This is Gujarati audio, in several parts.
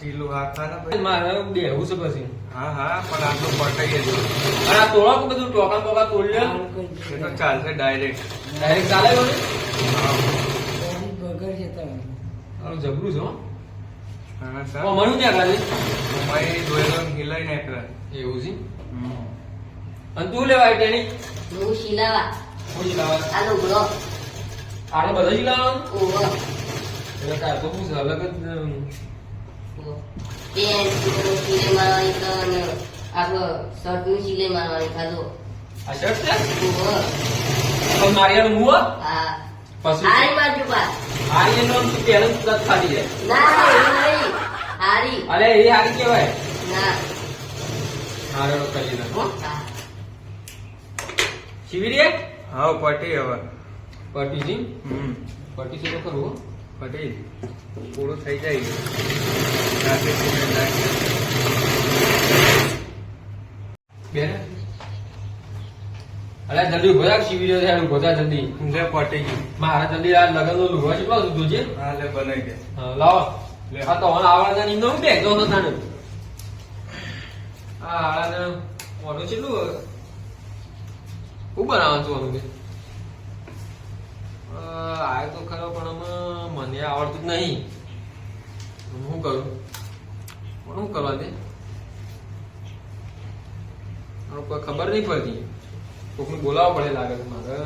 ખા ભાઈ. મારે બેહવું છે પછી. હા હા પણ આટલું તો જો અને આ તોડો કે બધું ટોકા ટોકા તોડી લે. એ તો ચાલશે ડાયરેક્ટ ડાયરેક્ટ ચાલે બધું? બગર છે તમે આનું જબરું છે હો. હા ઓ, સર મણું ત્યાં ખાલી? ભાઈ દોયલો હિલાઈ નાખ્યો એવું છે? અને તું લેવાય ટેણી હું શીલાવા. હું શીલાવા. આ લુગડો આટલો બધો જ લાવવાનો ઓહો એટલે તાર તો અલગ જ પેન્ટ સિલાઈ મારવાની તો અને આખો શર્ટ સિલાઈ મારવાની ખાધો. આ શર્ટ છે? પણ મારિયાનું મું હા પછી હારી મારજો પા આર્યનો આમ પહેલું જ ખાધી જાય ના એવું હારી. અરે એ હારી કહેવાય. ના. હારે કરી નાખો હા. શિબિર એ હા પટી હવે. પટીજી હમ. પટી છે તો ખરું પટી પૂરું થઈ જાય. બેન? અરે જલ્દી ભોજા થા શિબિર છે ઊભો થા જલ્દી. લે પટી ગયું મારા જલ્દી આ લગનનું લુવા કેટલો હતું જોજે હા લે બનાવી દે. લાવો. લે. હા તો હવે આવડા ની નો બેગ જો તાને આ આળાને ઓનો કેટલું હું બનાવવાનું છું ઓનું કે આ તો ખરો, પણ આમાં મને આવડતું જ નહીં. શું કરું? પણ શું કરવા દે? કોઈ ખબર નહીં પડતી. કોકને બોલાવવા પડે લાગે છે મારે.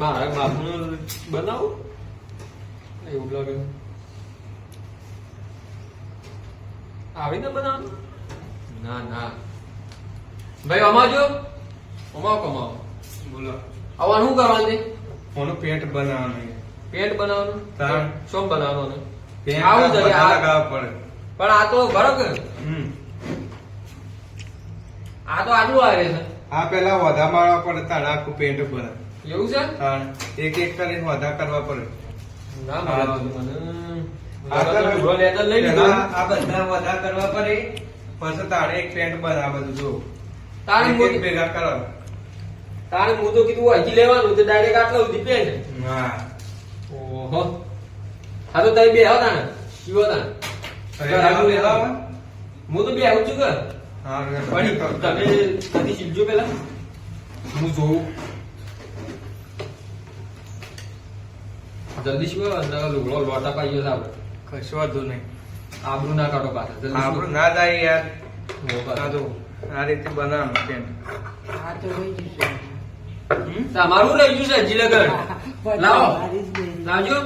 મારે બાપનું બનાવું? એવું લાગે આવીને બનાવ? ના ના. ભાઈ અમાજો અમાવ કમાવો. બોલો. આવવાનું શું કરવાનું? છે ઓનું પેન્ટ બનાવવાનું છે. પેન્ટ બનાવવાનું? તાણ. શું બનાવવાનું પેન્ટ આવું આ- લગાવવા પડે. પણ આ તો બરોબર. હમ. આ તો આટલું આવે છે. આ પેલા વધા મારવા પડે તાણ આખું પેન્ટ બને એવું છે? તાણ એક એક કરીને વધા કરવા પડે. ના મારવાનું મને. કરવા જો. તારે ભેગા કરો તારે હું તો કીધું હજી લેવાનું તો ડાયરેક્ટ આટલા સુધી પેન્ટ હા. ઓહો. હા તો તમે બે હો તાણે શીવો તાણે? હું તો બે આવું છું કે? હા તમે ત્યાંથી શીખજો પેલા હું જોઉં. જલ્દી શીખો અંદર લુગડો લોટા પાઈ ગયો છે આપણે કશું વાંધો નહીં. આબરૂ ના કાઢો પાછા જલ્દી આબરૂ ના જાય યાર. આ જો આ રીતે બનાવ આ તો હોય જશે? તમારું રહી ગયું છે હજી લગન લાવો. લાવજો.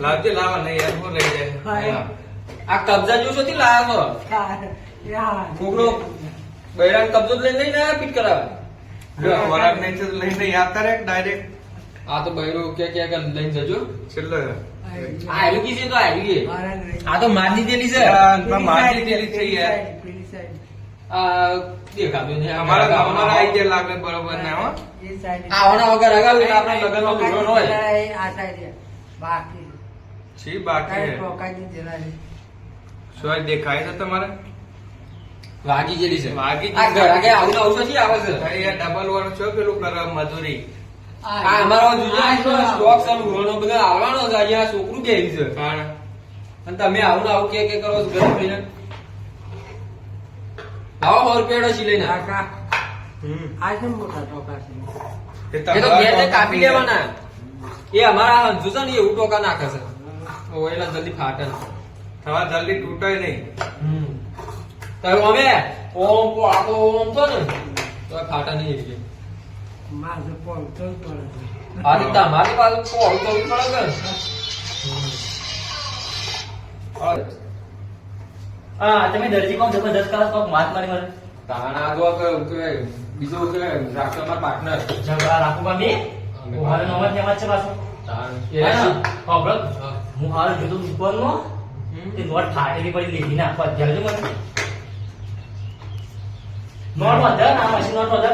લાવજો. લાવા નહીં યાર હું લઈ જાય. આ કબજા જેવું છે લાયા તો યા. બૈરાન કબજો લઈ લઈને નહીં પીટ કરાવે. ખોરાક નહીં છે લઈને યાદ કરે ડાયરેક્ટ આ તો બૈરો કે કે કે લઈને જજો. છેલ્લે. આ આવ્યું છે તો આવ્યું કે આ તો માર દીધેલી છે. મારી દીધેલી છે યાર. આ દેખાતું નહીં અમારા ગામમાં આઈડિયા લાગે બરોબર ને હો? એ વગર અગાઉ આપણે લગ્નનો લુગડો ન હોય. જરા એ આ side બાકી. છી બાકી તારે ટોકાજી જરા છે. દેખાય છે તમારે? વાગી ગયેલી છે. વાગી આ ઘર આગે આવું આવું નથી આવે છે? અરે યાર ડબલ વાળું છો પેલું કરે મજૂરી આ અમારો સ્ટોક બધા આવવાનો છે. અહીંયા આ છોકરું કે છે. અને તમે આવું આવું કે કે કરો છો ઘરે જઈને લાવો હોર પેડો સી લઈને. કાકા. હમ. આ છે મોટા ટોકા છે? એ તો ઘેર કાપી લેવાના. એ અમારા હંજુ છે ને એવું ટોકા નાખે છે. ઓ એલા જલ્દી ફાટે. તમારે જલ્દી તૂટે નહીં. તો તારું અમે ઓમ કો આ ઓમ તો ને તો ફાટા નહીં એવી રીતે. મારે પહોંચતો જ પડે છે. આ તમારી પાસે પોલ તો પડે હા તમે દરજી કોમ જબરદસ્ત કરો કોક માત મારી મને તાણા જો કે બીજો કે રાખતો મારા પાર્ટનર જબરા રાખું બા. બે હું હાલ નોમત ને છે પાછો. તાણ એ હા, બ્રો હું હાલ જોતો ઉપર નો. તે નોટ ફાટેલી પડી લીધી ના આપવા જલ્દી મને. નોટ વધે ના મશીન નોટ વધે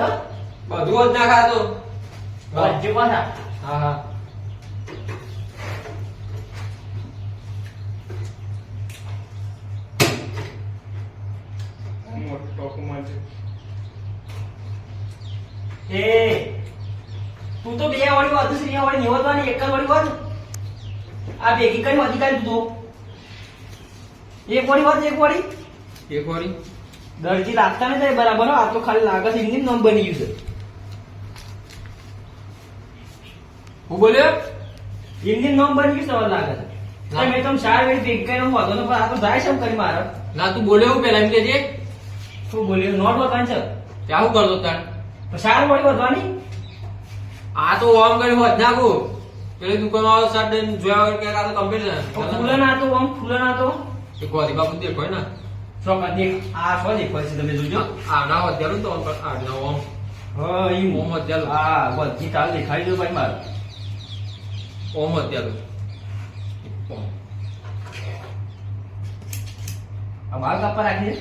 બધું જ ના ખાતો બધું પાછા. હા હા. એ તું તો બે વાળી વાત છે વાળી નિવડવાની એક વાળી વાત આ ભેગી વાંચી કાઢી તું એક વાળી વાત એક વાળી. એક વાળી? દરજી લાગતા નથી બરાબર આ તો ખાલી લાગે છે એમની નામ બની ગયું છે. હું બોલ્યો? હિન્દી એમની નામ બની ગયું સવાર લાગત. લાગે છે મેં તમે ચાર વેળી ભેગી કરીને વાંધો ને પણ આ તો જાય છે કરી મારે. ના તું બોલ્યો હું પેલા એમ કે છે શું બોલ્યો? નોટ વધવાની છે. ત્યાં હું કરતો તાર તો ચાર વધવાની? આ તો ઓમ કરી વધ નાખું. પેલી દુકાન વાળો શર્ટ લઈને જોયા વગર કે આ તો કમ્પ્લીટ ફૂલે ના તો ઓમ ફૂલે ના તો? છે ગોધી બાપુ દેખો ને. ચોક્કસ દેખ. આ શું દેખાય છે તમે જોજો. આ ના હોત તો ઓમ આ ના ઓમ હા ઈ ઓમ અત્યારે હા બધી તાલ દેખાઈ દો ભાઈ માર. ઓમ અત્યારે ઓમ. આ બાલ કાપા રાખી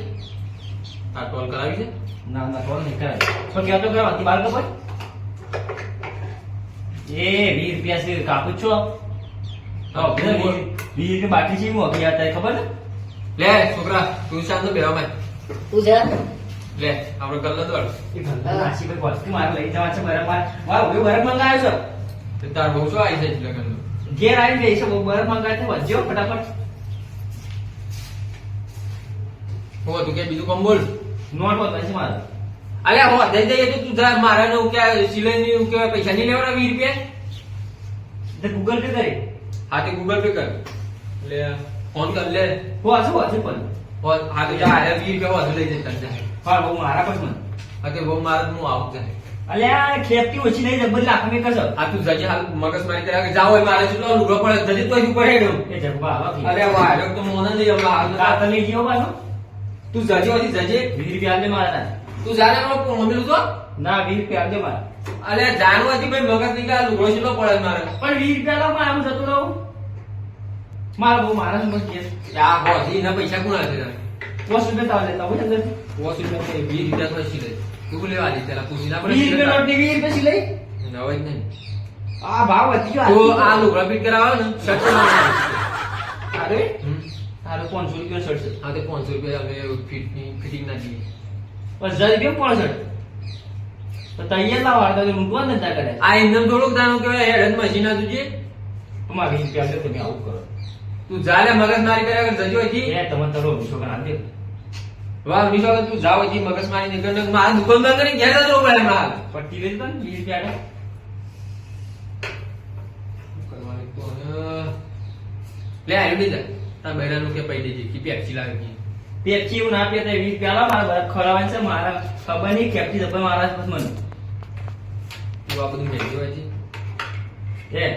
આ ટોલ કરાવી છે? ના ના કોણ નહીં કરાય પણ કહેતો હતી બાર કપાય એ વીસ રૂપિયા છે કાપું છો? તો વીસ રૂપિયા બાકી છે હું અભી હતા ખબર ને? લે છોકરા તું શાંત બેવા માં તું જા. લે આપણે કર લે દોડ એ ઘરના નાસી ભાઈ વસ્તુ મારે લઈ જવા છે બરફ મારે મારે ઊભી બરફ મંગાવ્યો તે તાર બહુ શું આવી જાય લગન છે ઘેર આવી છે બરફ મંગાય છે વધ્યો ફટાફટ. હો તું કે બીજું કમ બોલ. નોટ વધવા છે મારે. અલ્યા હો દઈ દઈએ તો તું જા મારા ને કે સિલાઈ ની કે પૈસા નહીં લેવાના વીસ રૂપિયા? એટલે ગૂગલ પે કરી. હા તે ગૂગલ પે કર. એટલે ફોન કર લે. હો હજુ હજુ પણ. હો હા તો જા આયા વીસ રૂપિયા વધુ લઈ જતા જા. હા બહુ મારા પણ મને. હા તે બહુ મારે હું આવું જાય અલ્યા ઓછી નહીં જબર લાખ મેં આ તું જજે હાલ મગજ મારી કર્યા કે જાઓ હોય મારે જેટલો લુગડો પડે જજે તો ઉપર હેડો. એ જગવા અરે વાહ તો મોના હાલ આ તમે જીવો પાછો? તું જજે હોતી જજે વીસ રૂપિયા આપજે મારા તાને. તું જાને હમણાં મમ્મી તો. ના વીસ રૂપિયા આપજે મારા. અલે જાણવા હતી ભાઈ મગજ આ લુગડો જેટલો પડે મારે. પણ વીસ રૂપિયા લાવ મારે આમ જતું રહું? મારા બહુ મારા સમજ કે આ હોજી ના પૈસા કોણ હશે તને? દસ રૂપિયા તાવ લેતા હોય અંદર. પોસ રૂપિયા તો વીસ રૂપિયા તો જ. તું લેવા દે પેલા પૂછી ના વીસ રૂપિયા નોટની વીસ રૂપિયા સિલાઈ નવાય જ નહીં. આ ભાવ વધી ગયો તો આ લુગડા ફિટ કરાવો ને શર્ટ અરે. તારે પાંચસો રૂપિયા છે. હા તે પાંચસો રૂપિયા અમે ફિટ ફિટિંગ ના દઈએ હજાર રૂપિયા શર્ટ તો તૈયાર લાવવા તો ને ત્યાં કરે આ એમને થોડુંક દાણું કહેવાય હેડ મશીન ના તુજે તમારે રૂપિયા આપજો તમે આવું કરો. તું જાલે મગજમારી કર્યા વગર જજો અહીંથી. એ તમે તારો વિશ્વ કરા દે વાહ વિશ્વ તું જાવ અહીંથી મગજ મારી નીકળ. ને મારા દુકાન બંધ કરી ઘેર જતો પડે હમણાં પટ્ટી લઈ દો ને વીસ રૂપિયા લે આવી જા તાર બૈરાનું કે પૈ દેજે કે પેપ્સી લાવી પેપ્સી હું ના પીતા વીસ પેલા મારા બધા ખવડાવવાનું છે મારા ખબર નહીં કેપ્સી જબર મારા બસ મને. તું આ બધું મેળવી હોય છે એ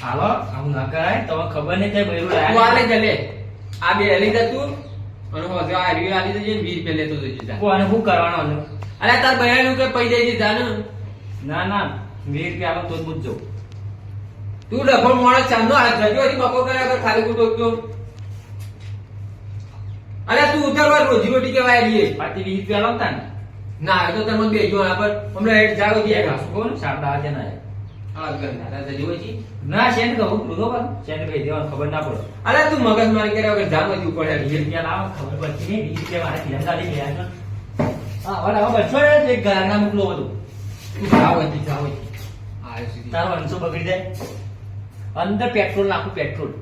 હાલો આવું ના કરાય તમે ખબર નહીં તે બૈરું તું આ લઈ લે. આ બે લઈ જા તું. અને હોજો આ રીવી આલી દેજે વીસ રૂપિયા લેતો જજે જા. કોને શું કરવાનું હતો અરે તાર બૈરાનું કે પૈ દેજે જા ને. ના ના વીસ રૂપિયા આલો તો જ મૂકજો તું ડફો મોણસ ચાંદો હાથ જજો હજી બકો કર્યા કર ખાલી કુટો તો અરે તું ઉતરવા રોજી રોટી કેવાય રહીએ પાછી વીસ રૂપિયા લાવતા ને ના એ તો તમે બેજો આ પર હમણાં હેડ જાગો દે ને શારદા આજે ના આવે. આ ગંધાતા જજો છી ના શેન કહું? રૂધો પાછું. શેન કહી દેવાનું ખબર ના પડે. અરે તું મગજ મારી કર્યા વગર જામ જ ઉપર વીસ રૂપિયા લાવ ખબર પડતી નહીં. વીસ રૂપિયા મારે ખીરામાં ચાલી ગયા હા વડા હવે બસો. ને એક ઘરના મોકલો બધું. તું જાવ હજી જાવ તારો અંશો બગડી જાય. અંદર પેટ્રોલ નાખું પેટ્રોલ.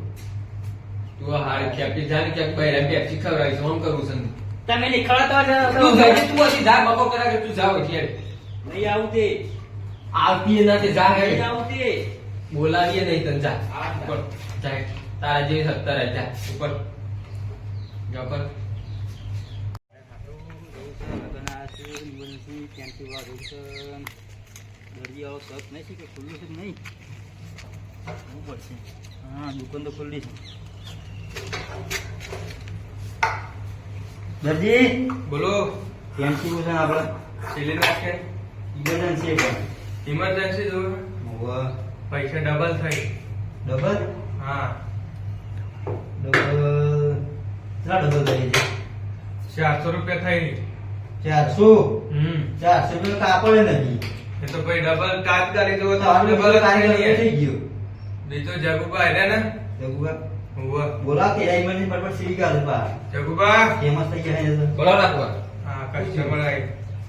તું હારે ખેપી જાને ક્યાંક બૈરા પેપ્સી ખવડાવીશ ફોન કરું છું તમે નીકળતા તું જજે તું હજી જા બકો કરા કે તું જાવ હેડ નહીં આવું તે આવતી ના તે જા નહીં હેડ બોલાવીએ નહીં તન જા. જા. ઉપર. જા. હેડ. તારા જેવી સત્તર હે, જા. ઉપર. જા પડશે હા દુકાન તો ખુલ્લી છે. દરજી? બોલો. ફેન્સી છે આપણે? સિલિન્ડર છે. ઇમરજન્સી પણ. ઇમરજન્સી જો. પૈસા ડબલ થઈ ડબલ હા. ડબલ કેટલા ડબલ થઈ છે? ચારસો રૂપિયા થઈ ચારસો? હમ. ચારસો રૂપિયા કાપડે નથી એ તો ભાઈ ડબલ તાત્કાલિક જો તો આપણે ભલે થઈ ગયો. નહીં તો જગુબા હે ને. જગુબા બોલા. કે આઈ મને પર સીડી કાઢ પા જગુબા. ફેમસ થઈ ગયા છે? બોલો રાખવા હા કસ્ટમર આઈ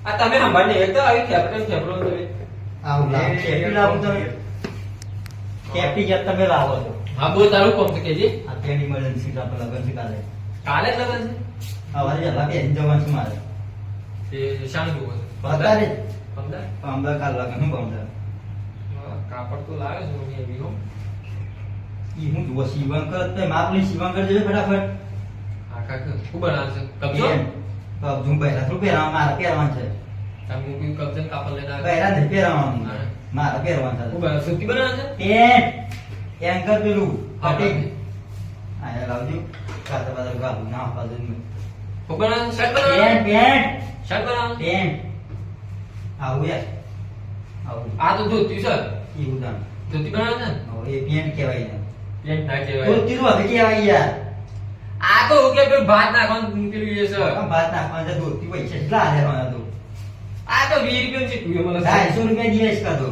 આ તમે સંભાળને એક તો આવી કેપ્ટન કેપ્ટન તમે આવું લાવ. કેપી લાવ તમે કેપી જ તમે લાવો છો. હા બોલ તારું કોમ તો કેજે આ ટ્રેન ઇમરજન્સી છે આપણે લગન છે કાલે. કાલે લગન સવારે વહેલા બેસી જવાનું છે મારે. છે એ શાનું જોવું છે જ. પંદર અમદાવાદ કાલ લગન પંદર. કાપડ તો લાવે છે મને એવી હો. ઈ હું જુઓ શિવંકર તો માપ લઈ સીવણ કરજો ફટાફટ. હા કાકા ખૂબ છે. કબજો તો ઝૂમ પહેરા થોડું પહેરવાનું મારે પહેરવાનું છે. તમે કોઈ કબજો કાપડ લઈને આવે? પહેરા નથી પહેરવાનું. મારે પહેરવાનું છે. બનાવે સુતી બનાવે છે? પેન્ટ એન્કર પેલું. હા. આયા લાવજો. કાતા બાદ ગાલું ના પાડજો શું બનાવે શર્ટ બનાવે? પેન્ટ પેન્ટ શર્ટ બનાવે? પેન્ટ આવું યાર. આવું. આ તો ધોતી સર. એવું દામ ધોતી બનાવે છે? હવે એ પેન્ટ કહેવાય ને પેન્ટ ના કહેવાય તો તીરું હવે કહેવાય યાર આ તો હું કે પેલું ભાત નાખવાનું પેલું એ છે. ભાત નાખવાના છે, ધોતી પૈસા કેટલા હાલેવાના તો? આ તો વીસ રૂપિયા છે. તું મને ઢાઈસો રૂપિયા દિવસ કાઢો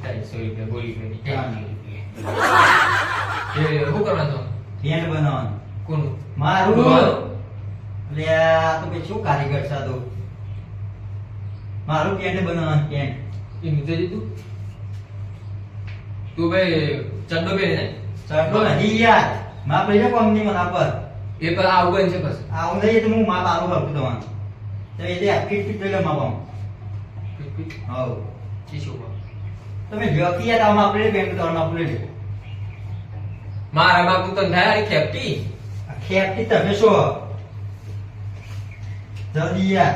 ઢાઈસો રૂપિયા બોલી ગઈ હા. શું કરવાનું પેન્ટ બનાવવાનું. કોનું? મારું? મારું? એટલે આ તો ભાઈ શું કારીગર છે તો? મારું પેન્ટ બનાવવાનું પેન્ટ એ નીચે તું. તું ભાઈ ચડ્ડો પહેરી નાખ ચડતો નથી યાર. માપ લઈ લો કંપની મના પર. એ પર આવું બન છે બસ આવું નહીં તો હું માપ બારું હરખું દવાનું તો એ દે ફીટ ફીટ લઈ લો માપ હાઉ ઈ શું તમે વ્યક્તિ યાર આમાં આપણે બેંક કરવાનું આપણે લો મારા બાપુ તું થાય ખેપટી? આ ખેપથી તમે શું જલ્દી યાર.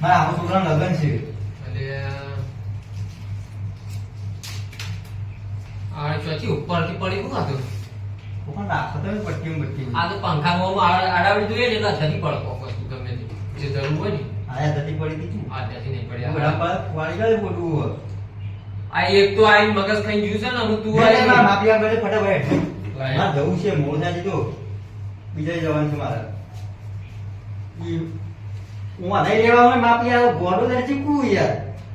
મારા આવું છોકરા લગન છે એટલે આ ચોથી ઉપરથી પડી? શું હતું પણ રાખો તો પટ્ટી આ તો પંખામાં આડાવડી જોઈએ એટલે થતી પડે વસ્તુ ગમે તે. જે જરૂર હોય ને. આયા થતી પડી હતી આ નહીં બધા પડ્યા પર વાળી મોટું આ એક તો આઈને મગજ ખાઈ ગયું છે ને હું તું તું આઈ માપી આગળ ફટાફટ મારે જવું છે મોરજા થાય છે તો. બીજા જવાનું છે મારે. હું આ નહીં લેવા હોય માપી આવ્યો ગોડો થાય કુ યાર?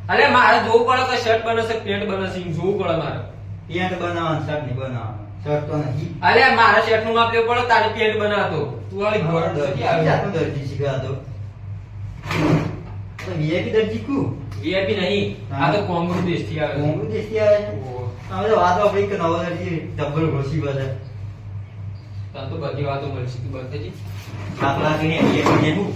અરે મારે જોવું પડે તો શર્ટ બને છે પેન્ટ બને છે જોવું પડે મારે. પેન્ટ બનાવવાનું શર્ટ નહીં બનાવવાનું. શર્ટ તો નહીં. અરે મારા શર્ટનું માપ લેવું પડે? તારે પેન્ટ બનાવતો. તું વાળી ઘોર નથી આવી જાતો દરજી શીખવાતો તો વીઆઈપી દરજી કુ? વીઆઈપી નહીં. આ તો કોંગ્રેસ દેશથી આવે કોંગ્રેસ દેશથી આવે હવે તો વાતો આપણી કે નવો દરજી ડબલ ઘોસી બધા. તને તો બધી વાતો મળશે. તું બંધ થઈ કે વીઆઈપી ને હું?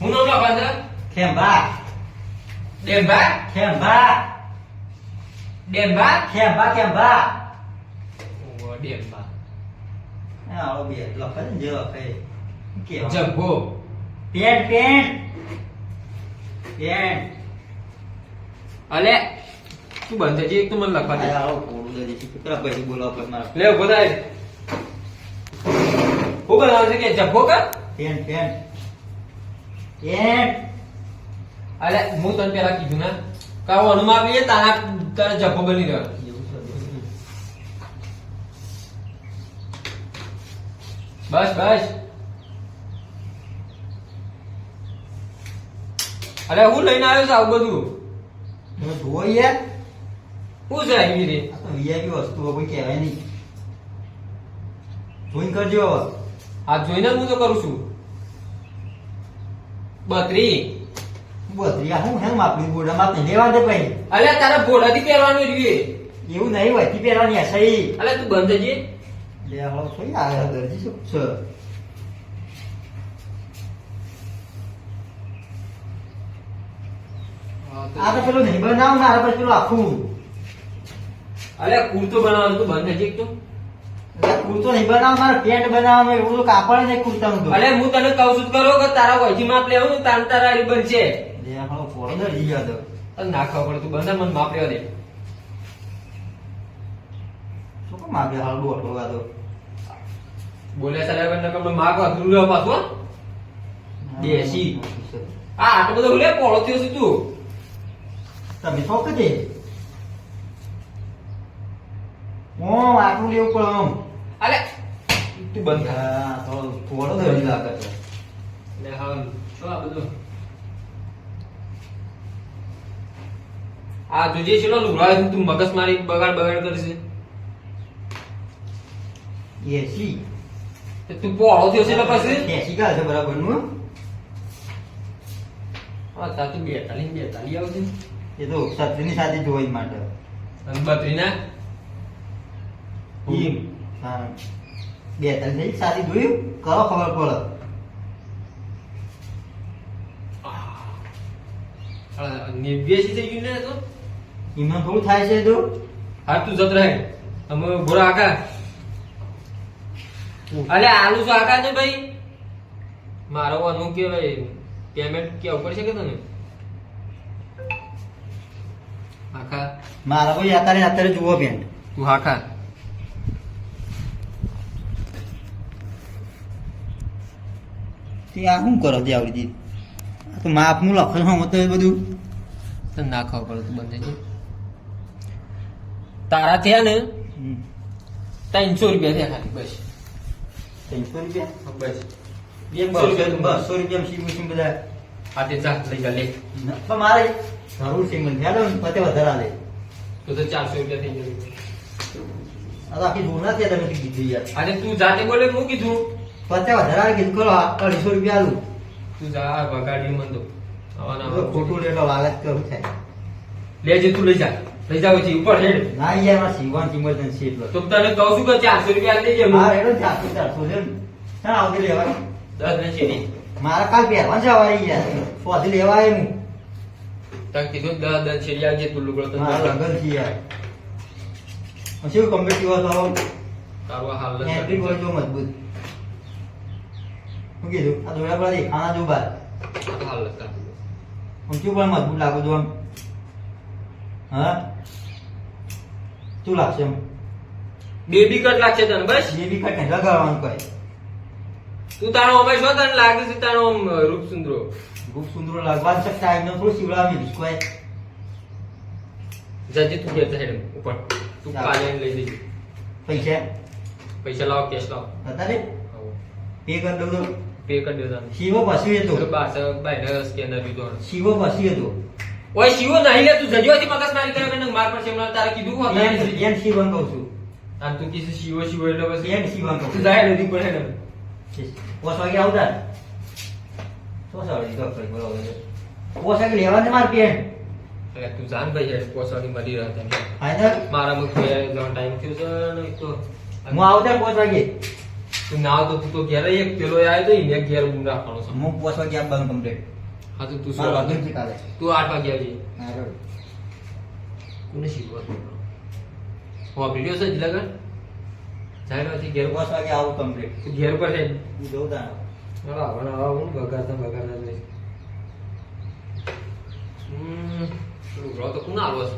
હું નામ લખવાનું છે ખેંભા ડેનભા ખેંભા ડેનભા ખેંભા ખેંભા ઓહો, ડેનભા હા, આવો બે લખે ને જે લખે કેવા જબ્બો પેન્ટ પેન્ટ પેન્ટ અલે તું બંધ થઈ જા, એક તો મને લખવા દે આવો કોડું દે છે કેટલા પૈસા બોલાવ પર મારા લે ઊભો થાય હું બનાવે છે કે જબ્બો કર પેન્ટ પેન્ટ પેન્ટ અલે હું તને પેલા કીધું ને કાવો અનુમાન લઈએ તારા તારે જબ્બો બની રહ્યો. બસ બસ. અરે હું લઈને આવ્યો છું આવું બધું. જુઓ યાર. શું છે આવી રે કોઈ કહેવાય નહીં. જોઈન કરજો હવે. આ જોઈને જ હું તો કરું છું. બત્રી બત્રી હું હેમ આપણી બોર્ડમાં લેવા દે ભાઈ. અલે તારા ભોળાથી પહેરવાનું જોઈએ એવું નહીં પહેરવાની હશે અલે તું બંધ લે આ દરજી શું? છે. આ તો પેલું નહીં બનાવ મારા પર પેલું આખું. અલે કુર્તો બનાવવાનું તું બંધ હજી તું કુર્તો નહીં બનાવ મારે પેન્ટ બનાવવાનું એવું કાપડ નહીં કુર્તાનું તો. અલે હું તને કહું છું કરો કે તારા વહીથી માપ લેવું તારા આરી બનશે. લે આપણો પોળો દરજી ગયો હતો તને ના પડે તું બંધ મને માપ લેવા દે શું કામ માગે હાલ બોલે સારા બંધ કમ માગ અધરું લેવા પાછું આ આટલો બધો લે પોળો થયો છે તું. તમે શોખ દે ઓ આટલું લેવું પણ આમ અલે. તું બંધ પોળો દરજી લાગે છે. લે હા શું આ બધું? આ જોજે છે લુગડા તું મગજ મારી બગાડ બગાડ કરશે. એસી તે તું પોળો થયો છે પછી? એસી કા છે બરાબરનું? હા તાર તો બેતાલી ને બેતાલી આવશે એ તો સત્રીની સાથે જોઈ માટે. અને બત્રીના ઈ હા. બે ત્રણ થઈ સાથે જોયું? કરો ખબર પડે? બેસી થઈ ગયું ને તો? એમાં શું થાય છે તો? હા તું જત રહે. અમે ગોરા આકા અલે આલુ શું આકા ને ભાઈ? મારો અનુ કે ભાઈ પેમેન્ટ કેવું પડશે કે તને? આખા. મારા ભાઈ અત્યારે અત્યારે જુઓ પેન્ટ તું હાખા તે આ શું કરો તે આવડી તો માપનું લખણ હું તો એ બધું. તને ના ખબર પડે તું બંધ થઈ જાય તારા થયા ને? ત્રણસો રૂપિયા થયા ખાલી બસ. ત્રણસો રૂપિયા? બસ. બસો રૂપિયા બસો રૂપિયા સીમ સીમ બધા. હા તે જા લઈ જા લે. પણ મારે જરૂર સીમ નથી હાલો ને પતે વધારે આલે. તો તો ચારસો રૂપિયા થઈ જશે આ આખી જોર નથી તમે કીધી યાર. આજે તું જાતે બોલે હું કીધું? પતે વધારે આલે કીધું કરો અઢીસો રૂપિયા આલું. તું જા વગાડી મન તો ખોટું લેલો લાલચ કરું થાય. લેજે તું લઈ જા. લઈ જાવ છે ઉપર હેડ. ના યાર મારે સીવવાની ઇમરજન્સી એટલો. તો તને કહું છું કે ચારસો રૂપિયા લઈ દેજે મારે એનો ચારસો ચારસો છે ને. આવતી લેવાય દસ ને શેરી મારા કાલ પહેરવા જવાય યાર. ફોથી લેવાય હું. તક કીધું દસ દસ શેરી આવજે તું લુગડો તો લગનથી યાર. શું કમ્પ્લીટ હતો તારો હાલ જ એન્ટ્રી બોલ જો મજબૂત. હું કીધું આ દોડા પડી ખાના જો બાર. હાલ જ હું શું પણ મજબૂત લાગો છું આમ. હા? શું લાગશે એમ? બેબી કટ લાગશે તને બસ? બેબી કટ ને લગાવવાનું કહે. તું તારો અમે શું તને લાગે છે તારો રૂપ સુંદરો રૂપ સુંદરો લાગવા છે ટાઈમ નો થોડું શિવડાવી દીધું કોઈ. જજે તું કે હેડ ઉપર. તું કાલે લઈ લેજે પૈસા? પૈસા લાવો કેશ લાવો. અત્યારે. પે કરી દઉં તો. પે કરી દઉં તને. શિવો પછી હતો બાર બાર સ્કેનર લીધો. શિવો પછી હતો ઓય શિવો નહીં લે તું જજો હતી મગજ મારી કરે કે માર પર હમણાં તારે કીધું હોત એમ એમ શિવન કહું છું. તાર તું કીધું શિવો શિવો એટલે બસ એમ શિવન કહું તું છું જાય નથી પડે ને પોસ વાગે આવતા? શું સાડી તો કઈ બોલો પોસ વાગે લેવા માર પેન એટલે તું જાન ભાઈ હેડ વાગે મળી રહે તને. ફાઈનલ મારા મુખ જવાનો ટાઈમ થયો છે ને તો હું આવતા પોસ વાગે? તું ના આવતો તું તો ઘેર એક પેલો આવ્યો તો એને ઘેર ઊંઘ રાખવાનો છે. હું પોસ વાગે આપ બંધ કમ્પ્લીટ હા તો તું મારા વાગે છે કાલે તું આઠ વાગે આવજે. હા બરોબર. કોને શીખવા હો વિડિયો છે જ લગન? નથી ઘેર પોસ વાગે આવું કમ્પ્લીટ તું ઘેર પર છે હું જઉં તા હા હવે હવે હું બગાડતા બગાડતા જઈશ. હમ તો છે?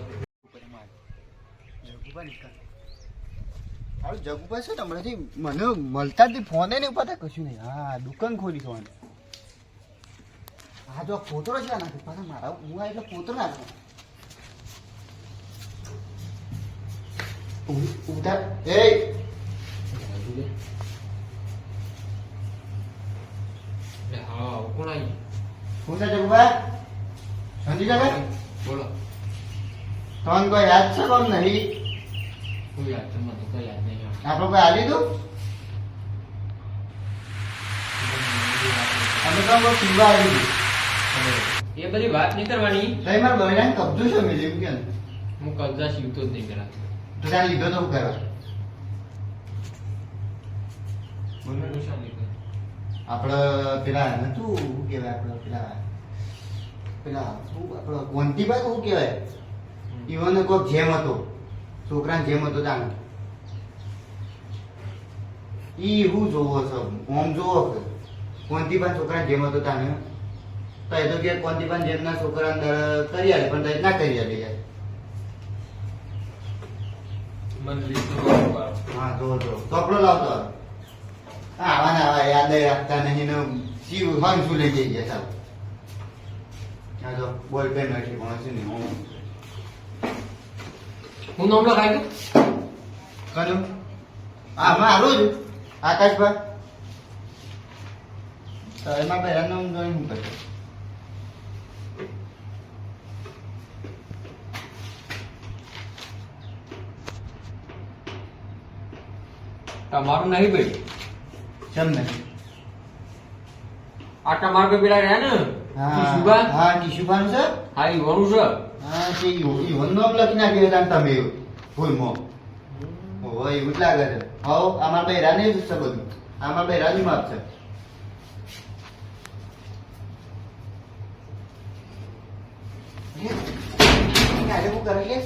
હારું જગુભાઈ છે ને હમણાંથી મને મળતા જ ફોને નહીં ઉપાતા કશું નહીં. હા દુકાન ખોલી છે મને. હા જો પોતરો છે આનાથી પાછા મારા હું આ એટલે પોતરો નાખો ઉતાર એ! હા કોણ આવી? શું છે જગુભાઈ? સમજી જગા બોલો. તમને કોઈ યાદ છે કોણ નહીં? કોઈ યાદ તો મને કોઈ યાદ નહીં આવે. કોઈ હાલી દઉં? અમે તો બહુ આવી ગયું એ બધી વાત નહીં કરવાની. તઈ મારા બહેરાને કબજો છે મેં જેમ કે. હું કબજા શીવતો જ નહીં કરા તો ત્યાં લીધો તો કરવા બોલો શામ લીધો? આપણે પેલા નતું શું કહેવાય આપણે પેલા? પેલા શું આપણે કોંતીભાઈ શું કહેવાય? ઈવન કોઈક જેમ હતો. છોકરાને જેમ હતો તાને. ઈ હું જોવો છો? ઓમ જોવો કોંતીભાઈ છોકરા જેમ હતો તાને. તો એ તો કે કોંતીભાઈ જેમના છોકરા કરી આલે પણ તઈ ના કરી આલે યાર. મને લીધું હા જો જો ચોપડો લાવતો આવા ને આવા યાદ રાખતા નહીં ને શિવ હન શું લઈ જઈ ગયા સાહેબ હા જો બોલ પેન નથી પણ હશે ને? હું. હું નામ લખાઈ દઉં કરું? હા મારું જ. આકાશભાઈ. એમાં પહેલા નામ જોઈને હું તમારું નહીં ભાઈ. કેમ નહીં. આટા માર્ગ પેલા રહ્યા ને? કિશુભા હા ટીશુબાન છે? હા ઈવાનું છે. હા તે ઈ વન લખી નાખ્યું છે તમે. એવું ભૂલમાં ઓહો એવું લાગે છે. હાઉ અમાર ભાઈ રાની જ છે બધું. અમાર ભાઈ રાની માપ છે. કરે લે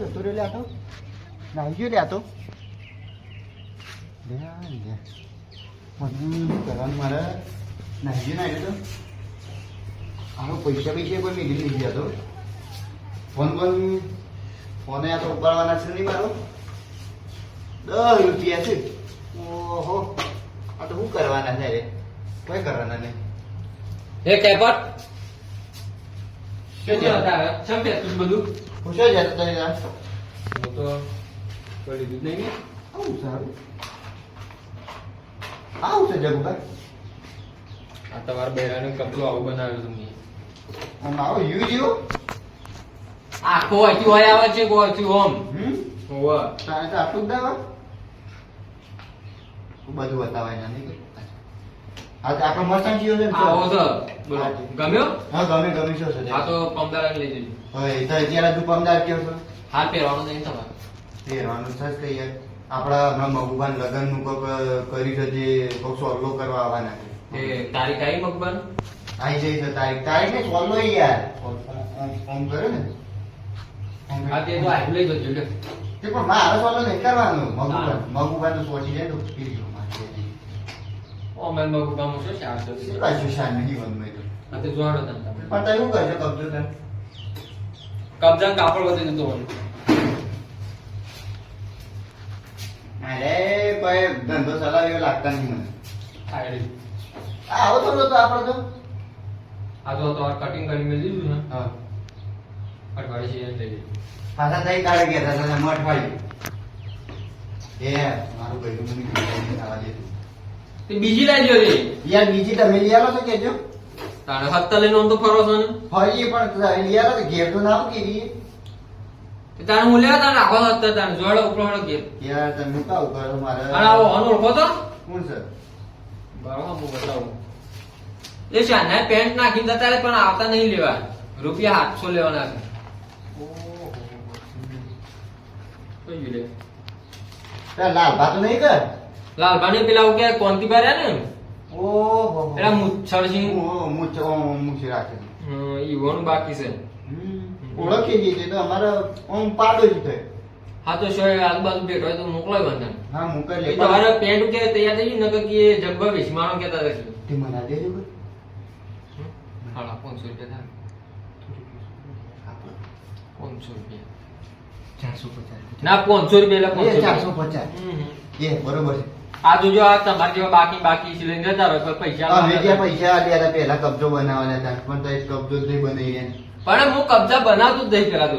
જતો રહ્યો લે આ તો નાહી ગયો લે આ તો શું કરવાનું મારે. નાહી ગયો નાહી તો. આનો પૈસા પૈસા કોઈ મેળવી નહીં ગયા તો. Phone phone. ફોને આ તો ઉપાડવાના છે નહીં મારો. દસ રૂપિયા છે. ઓહો. આ તો શું કરવાના છે રે? કોઈ કરવાના નહીં. એ કેપટ શું શું છે? હતા? શેમ કે તું બધું? હું શું જતો હું તો કોઈ લીધું નહીં ને. આવું સારું. આવું છે જગુભાઈ. આ તમારા બહેરાને કપડું આવું બનાવ્યું તમે આમ આવો યુ જેવો. આખો હોય આવે છે ઓમ તારે તો આટલું જ દાવા બધું બતાવાય ના નહીં હા તો આપણો મરચાં જીવો છે તો? બોલો. ગમ્યો? હા ગમે ગમે છે? આ તો પમદાર લઈ જજો. હવે તો અત્યારે તું પમદાર કેવો છો. હાલ પહેરવાનો નહીં તમારે. પહેરવાનું થશે આપણા હમણાં મગુબાન લગ્નનું કોક કરી છે જે કોક સોલ્લો કરવા આવવાના છે. એ તારીખ આવી મકબાન આવી જઈ છે તારીખ. તારીખ ને સોલ્લો યાર. ફોન કરે ને? હા તે તો આવી લઈ જજો તે પણ મારે સોલ્લો નહીં કરવાનું. મગુબાન મગુબાન તો સોચી જાય તો પી લો ઓમેન મકબાન શું છે આ તો નહીં આ તે? જોડો તમે પણ તઈ શું કરશો કબજો તને? કબજા કાપડ વધી જતો હોય. અરે કોઈ ધંધો ચલાવ્યો લાગતા નહીં મને. આ આવો થોડો તો આપણો તો. આ તો તો કટિંગ કરી મેં દીધું ને. હા. અઠવાડિયે લઈ જજો પાછા થઈ કાઢે ગયા હતા તમે અઠવાડિયે એ મારું ભાઈ મને બીજી ખાવા દે તે. બીજી લાવજો રે. યાર બીજી તમે લઈ આવો તો કેજો. તાણે હત્તા લઈને આમ તો ફરો છો ને. એ પણ લઈ આવો તો ઘેર તો ના આવું કેવી તે તાણે હું લેવા તારે રાખો હતો તારે જોડો ઉપરો કે. યાર તમે કાવ કરો મારે? અરે આવો ઓળખો તો કોણ છે? બરાબર હું બતાવું. એ શાના પેન્ટ નાખી જતા પણ આવતા નહીં લેવા. રૂપિયા આઠસો લેવાના છે. કઈ લે? તાર લાલ ભાત નહીં કર? લાલભાને પેલા હું કે કોંતીબા રહ્યા ને? ઓહો. પેલા મુચ્છળસિંહ મુચ મુચ રાખે. હમ, ઈવોનું બાકી છે. ઓળખી જઈએ તો અમારે ઓમ પાડો જ થાય હા તો શોય આજુબાજુ ભેટ હોય તો મોકલાય વાંધો હા મોકલી તમારે પેન્ટ કે તૈયાર થઈ ગયું ને કે એ જગભર વિસ્માણો કેતા હતા તે મને દેજો હાલા પાંચસો રૂપિયા થાય. પાંચસો રૂપિયા. ચારસો પચાસ. ના પાંચસો રૂપિયા એટલે ચારસો પચાસ. એ બરોબર છે. આ જોજો આ તમારા જેવા બાકી બાકી રહો પણ પૈસા. પૈસા આલ્યા હતા પહેલા કબજો બનાવવાના હતા પણ તો એ કબજો જ નહીં બનાવી રહ્યા પણ હું કબજા બનાવતું જ નહીં પેલા તો.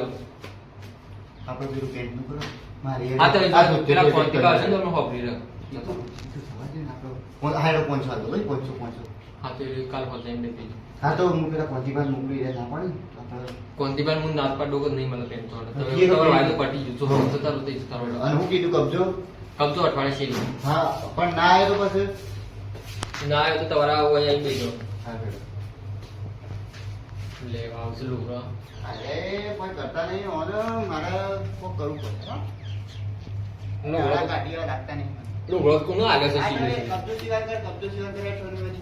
આપણે પેલું પેન્ટનું કરો. મારે તો આ તો પેલા રાખ. દે. હા, ભાઈ, તો કાલ હોતા એમ હા તો હું પેલા કોન્ટીબાર મોકલી રહ્યા ના પડે. હું નાત પાડો નહીં મને પેન્ટ તો. તમે તમારો વાયદો પટી ગયો. તો હવે જતા રહો તો જતા રહો. અને હું કીધું કબજો? કબજો અઠવાડિયે છે હા પણ ના આવ્યો તો પછી? ના આવ્યો તો તમારા અહીં હા. લેવા આવશે લુગરો અરે પણ કરતા નહીં ઓને મારે કો કરવું પડે હો. ગાળા કાઢીવા લાગતા નહીં. લુગરો કોનો આગળ છે સીધે કબજો સિવાય કર, કબજો સિવાય કરે, છોરી.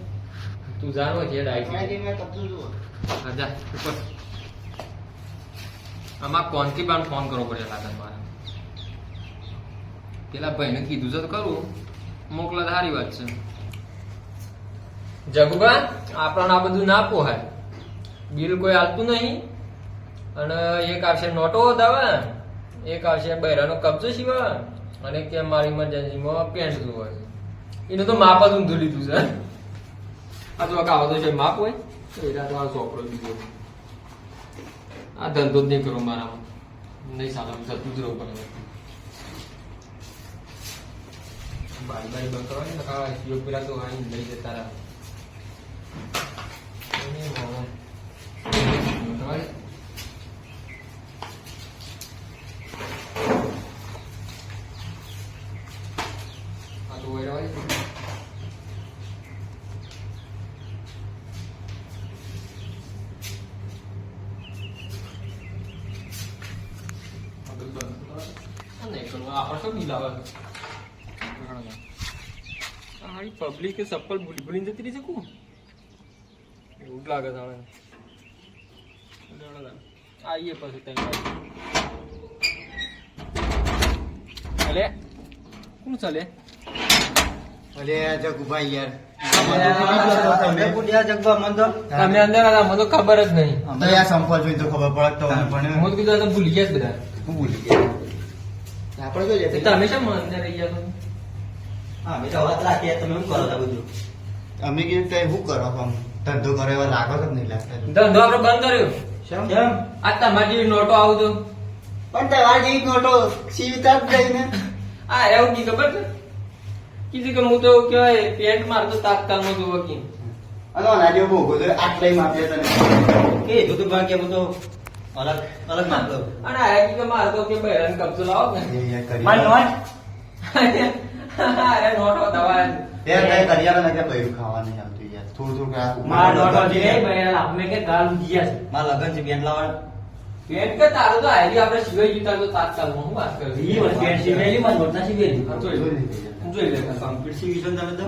તું જાણો છે ડાઈ આ કબજો જો હા, જા, ઉપર. આમાં કોનથી પણ ફોન કરવો પડે લાગે મારે પેલા ભાઈને કીધું છે તો કરું મોકલા સારી વાત છે. જગુબા આપણને આ બધું ના પોહાય. બિલ કોઈ આલતું નહીં. અને એક આવશે નોટો દવા એક આવશે બૈરાનો કબજો સીવા અને કે મારી ઇમરજન્સીમાં પેન્ટ જોવે છે. એનું તો માપ જ ઊંધું લીધું છે. આ તો કાવતો છે માપ હોય. તો એના તો આ ચોપડો બીજો. આ ધંધો જ નહીં કરો મારામાં. નહીં સાલા થતું જ રહું પડે બારી બારી બંધ કરવાની ને કાળા પેલા તો અહીં લઈ જતા રહ્યા પબ્લિક ચપ્પલ ભૂલી ભૂલીને જતી રહી શકું એવું લાગે છે આવીએ પછી તઈ ચાલે કોણ ચાલે? અલે જગુભાઈ યાર. તો તો ખબર જ નહીં. તો તો તો ભૂલી ગયા જ બધા. હું ભૂલી ગયા. આપણે એ તમે શા અંદર રહી ગયા છો? હા મેં તો વાત રાખી તમે શું કરો બધું? અમે કીધું તે શું કરો આમ? ધંધો કરો એવા લાગો જ નહીં લાગતા? ધંધો આપણે બંધ કર્યો? કેમ? આ તમારી જેવી નોટો આવતો પણ તમારી જેવી નોટો સીવતા જ જઈને આ એવું કી ખબર છે? કીધું કે હું તો કહેવાય પેન્ટ મારતો તાત્કાલમાં જોવો કે. અલો આના જેવો ભોગો તો આટલાય માપે તને કે જો તો કે હું તો અલગ અલગ માનતો અને આ કી કે મારતો કે બહેરાન કબજો લાવો ને માર નોટ? અરે નોટો દવા એ કઈ કરિયાના ના કે પૈરું ખાવાની આવતું યાર થોડું થોડું આ મારા માર જે મેં આપણે કે ગાલ ઉગી છે. મારા લગન છે બેન લાવવા. બેન કે તારો તો આવી આપણે સિવાય જીતા તો તાત્કાલમાં હું વાત કરું? ઈ વર્ષ બેન સીવેલી માર નોટ ના સીવેલી જોઈ લે. જોઈ લે કમ્પ્લીટ સીવી તમે તો?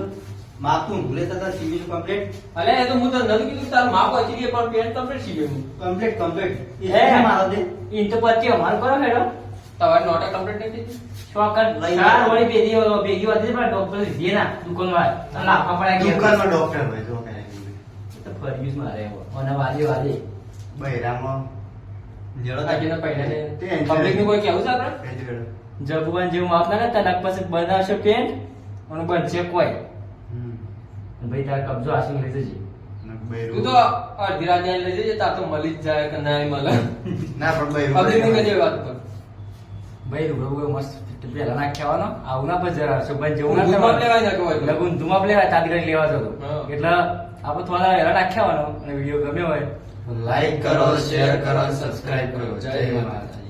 માપું ભૂલે તા સીવી કમ્પ્લીટ અલે એ તો હું તો નથી કીધું તાર માપ પહોંચી ગઈ પણ પેન્ટ કમ્પ્લીટ સીવી હું કમ્પ્લીટ કમ્પ્લીટ હે? એ મારો દે ઇન તો પતિ અમાર કરો હેડો. તમારી નોટો કમ્પ્લીટ નથી શોકર લઈ ચાર વળી ભેગી ભેગી વાતી પણ ડોક્ટર લીધી ના દુકાન વાળા અને લાફા પડ્યા દુકાનમાં ડોક્ટર હોય જો કઈ તો ફર્યુસ મારે અને વાલી વાલી. બૈરામાં. લેડો બાકીના પહેલા ને પબ્લિકનું કોઈ કેવું છે આપણે? જગવાન જેવું માપ ને તનક નાક પાસે બનાવશો પેન્ટ અને બનશે કોઈ. અને ભાઈ તાર કબજો આસીને લઈ જજે. તું તો અડધી રાત જાય લઈ જજે તાર તો મળી જ જાય કે ના મળે. ના પણ ભાઈ પબ્લિકની કઈ વાત કર? ભાઈ રૂબરૂ મસ્ત પેલા નાખ્યાવાનો આવું ના પછી જરા સુભાઈ જેવું ના ઊંધું માપ કરવાનું. લેવાય ને કહેવાય તો. એટલે ઊંધું માપ લેવાય તાત્કાલિક લેવા જતો. એટલે આપણે થોડા અને વીડિયો ગમ્યો હોય લાઈક કરો શેર કરો સબસ્ક્રાઇબ કરો જય માતા